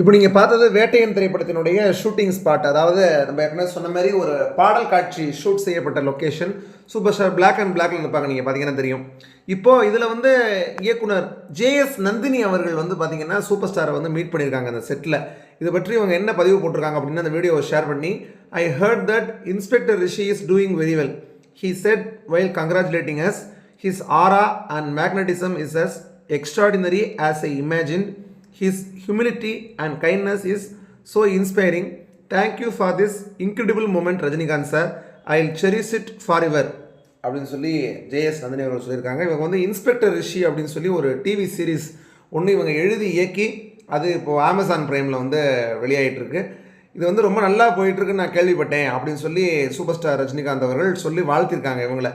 இப்போ நீங்கள் பார்த்தது வேட்டையன் திரைப்படத்தினுடைய ஷூட்டிங் ஸ்பாட் அதாவது நம்ம ஏற்கனவே சொன்ன மாதிரி ஒரு பாடல் காட்சி ஷூட் செய்யப்பட்ட location super star black and பிளாக்ல இருப்பாங்க நீங்கள் பார்த்தீங்கன்னா தெரியும். இப்போது இதில் வந்து இயக்குனர் ஜேஎஸ் நந்தினி அவர்கள் வந்து பார்த்தீங்கன்னா சூப்பர் ஸ்டாரை வந்து மீட் பண்ணியிருக்காங்க அந்த செட்டில் இதை பற்றி இவங்க என்ன பதிவு போட்டிருக்காங்க அப்படின்னு அந்த வீடியோவை ஷேர் பண்ணி I heard that inspector Rishi is doing very well he said while congratulating us his aura and magnetism is as extraordinary as I imagine His humility and kindness is so inspiring. Thank you for this incredible moment, Rajinikanth sir. I'll cherish it forever. அப்படின்னு சொல்லி JS Nandini அவர்கள் சொல்லியிருக்காங்க இவங்க வந்து inspector ரிஷி அப்படின்னு சொல்லி ஒரு TV series ஒன்று இவங்க எழுதி இயக்கி அது இப்போது அமேசான் ப்ரைமில் வந்து வெளியாகிட்டுருக்கு இது வந்து ரொம்ப நல்லா போயிட்டுருக்குன்னு நான் கேள்விப்பட்டேன் அப்படின்னு சொல்லி சூப்பர் ஸ்டார் ரஜினிகாந்த் அவர்கள் சொல்லி வாழ்த்திருக்காங்க இவங்களை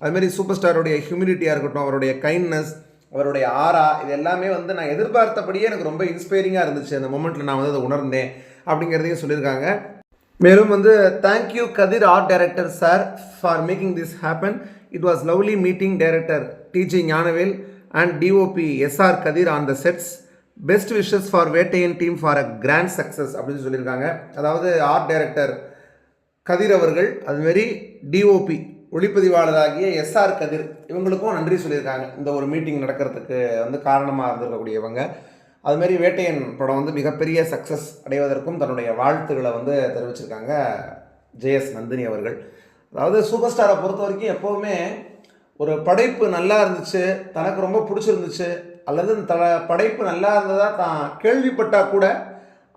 அதுமாரி சூப்பர் ஸ்டாருடைய ஹியூமிலிட்டியாக இருக்கட்டும் அவருடைய கைண்ட்னஸ் அவருடைய ஆரா இது எல்லாமே வந்து நான் எதிர்பார்த்தபடியே எனக்கு ரொம்ப இன்ஸ்பைரிங்காக இருந்துச்சு. அந்த மூமெண்ட்டில் நான் வந்து அதை உணர்ந்தேன் அப்படிங்கிறதையும் சொல்லியிருக்காங்க. மேலும் வந்து thank you Kathir art director sir for making this happen it was lovely meeting director TJ Gnanavel and DOP SR Kathir on the sets best wishes for Vettaiyan team for a grand success அப்படின்னு சொல்லியிருக்காங்க. அதாவது art director கதிர் அவர்கள் அதுமாரி DOP ஒளிப்பதிவாளராகிய SR கதிர் இவங்களுக்கும் நன்றி சொல்லியிருக்காங்க. இந்த ஒரு மீட்டிங் நடக்கிறதுக்கு வந்து காரணமாக இருந்திருக்கக்கூடியவங்க. அதுமாரி வேட்டையன் படம் வந்து மிகப்பெரிய சக்ஸஸ் அடைவதற்கும் தன்னுடைய வாழ்த்துக்களை வந்து தெரிவிச்சிருக்காங்க ஜேஎஸ் நந்தினி அவர்கள். அதாவது சூப்பர் ஸ்டாரை பொறுத்த வரைக்கும் எப்போவுமே ஒரு படைப்பு நல்லா இருந்துச்சு தனக்கு ரொம்ப பிடிச்சிருந்துச்சு அல்லது த படைப்பு நல்லா இருந்ததாக தான் கேள்விப்பட்டால் கூட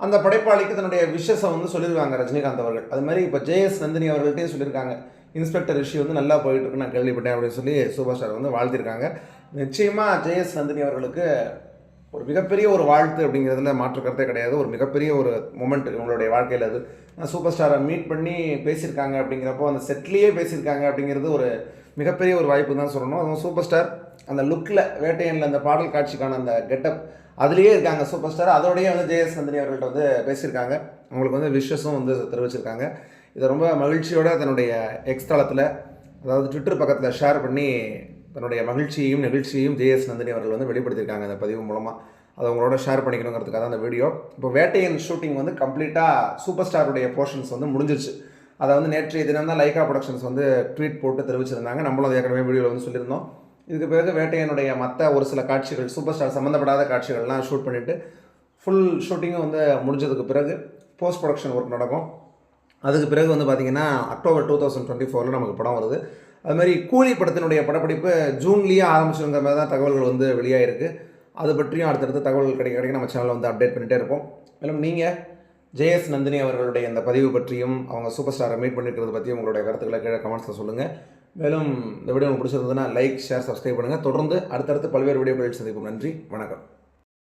அந்த படைப்பாளிக்கு தன்னுடைய விஷஸை வந்து சொல்லியிருக்காங்க ரஜினிகாந்த் அவர்கள். அது மாதிரி இப்போ ஜேஎஸ் நந்தினி அவர்கள்ட்டையும் சொல்லியிருக்காங்க இன்ஸ்பெக்டர் இஷ்யூ வந்து நல்லா போயிட்டுருக்கு நான் கேள்விப்பட்டேன் அப்படின்னு சொல்லி சூப்பர் ஸ்டார் வந்து வாழ்த்திருக்காங்க. நிச்சயமாக ஜேஎஸ் நந்தினி அவர்களுக்கு ஒரு மிகப்பெரிய ஒரு வாழ்த்து அப்படிங்கிறதுல மாற்று கருத்தே கிடையாது. ஒரு மிகப்பெரிய ஒரு மூமெண்ட் உங்களுடைய வாழ்க்கையில் அது. சூப்பர் ஸ்டாரை மீட் பண்ணி பேசியிருக்காங்க அப்படிங்கிறப்போ அந்த செட்லேயே பேசியிருக்காங்க அப்படிங்கிறது ஒரு மிகப்பெரிய ஒரு வாய்ப்பு தான் சொல்லணும். அதுவும் சூப்பர் ஸ்டார் அந்த லுக்கில் வேட்டையனில் அந்த பாடல் காட்சிக்கான அந்த கெட்டப் அதுலேயே இருக்காங்க சூப்பர் ஸ்டார். அதோடய வந்து ஜேஎஸ் நந்தினி அவர்கள்ட்ட வந்து பேசியிருக்காங்க. அவங்களுக்கு வந்து விஷஸும் வந்து தெரிவிச்சிருக்காங்க. இதை ரொம்ப மகிழ்ச்சியோடு தன்னுடைய எக்ஸ்தளத்தில் அதாவது ட்விட்டர் பக்கத்தில் ஷேர் பண்ணி தன்னுடைய மகிழ்ச்சியையும் நிகழ்ச்சியையும் ஜேஎஸ் நந்தினி அவர்கள் வந்து வெளிப்படுத்தியிருக்காங்க அந்த பதிவு மூலமாக அதை அவங்களோட ஷேர் பண்ணிக்கணுங்கிறதுக்காக தான் அந்த வீடியோ இப்போ வேட்டையின் ஷூட்டிங் வந்து கம்ப்ளீட்டாக சூப்பர் ஸ்டாருடைய போர்ஷன்ஸ் வந்து முடிஞ்சிருச்சு. அதை வந்து நேற்றைய தினம் தான் லைகா ப்ரொடக்ஷன்ஸ் வந்து ட்வீட் போட்டு தெரிவிச்சிருந்தாங்க. நம்மளும் அது ஏற்கனவே வீடியோவில் வந்து சொல்லியிருந்தோம். இதுக்கு பிறகு வேட்டையனுடைய மற்ற ஒரு சில காட்சிகள் சூப்பர் ஸ்டார் சம்மந்தப்படாத காட்சிகள்லாம் ஷூட் பண்ணிவிட்டு ஃபுல் ஷூட்டிங்கும் வந்து முடிஞ்சதுக்கு பிறகு போஸ்ட் ப்ரொடக்ஷன் ஒர்க் நடக்கும். அதுக்கு பிறகு வந்து பார்த்திங்கன்னா அக்டோபர் டூ தௌசண்ட் டுவெண்ட்டி ஃபோரில் நமக்கு படம் வருது. அது மாதிரி கூலி படத்தினுடைய படப்பிடிப்பு ஜூன்லேயே ஆரம்பிச்சுங்கிற மாதிரி தான் தகவல்கள் வந்து வெளியாகிருக்கு அது பற்றியும் அடுத்தடுத்து தகவல்கள் கிடைக்க கிடைக்க நம்ம சேனலில் வந்து அப்டேட் பண்ணிகிட்டே இருப்போம். மேலும் நீங்கள் ஜேஎஸ் நந்தினி அவர்களுடைய இந்த பதிவு பற்றியும் அவங்க சூப்பர் ஸ்டாரை மீட் பண்ணியிருக்கிறது பற்றியும் உங்களுடைய கருத்துக்களை கீழே கமெண்ட்ஸில் சொல்லுங்கள் மேலும் இந்த வீடியோ உங்களுக்கு பிடிச்சிருந்ததுன்னா லைக் ஷேர் சப்ஸ்கிரைப் பண்ணுங்கள் தொடர்ந்து அடுத்தடுத்து பல்வேறு வீடியோக்களில் சந்திப்போம். நன்றி வணக்கம்.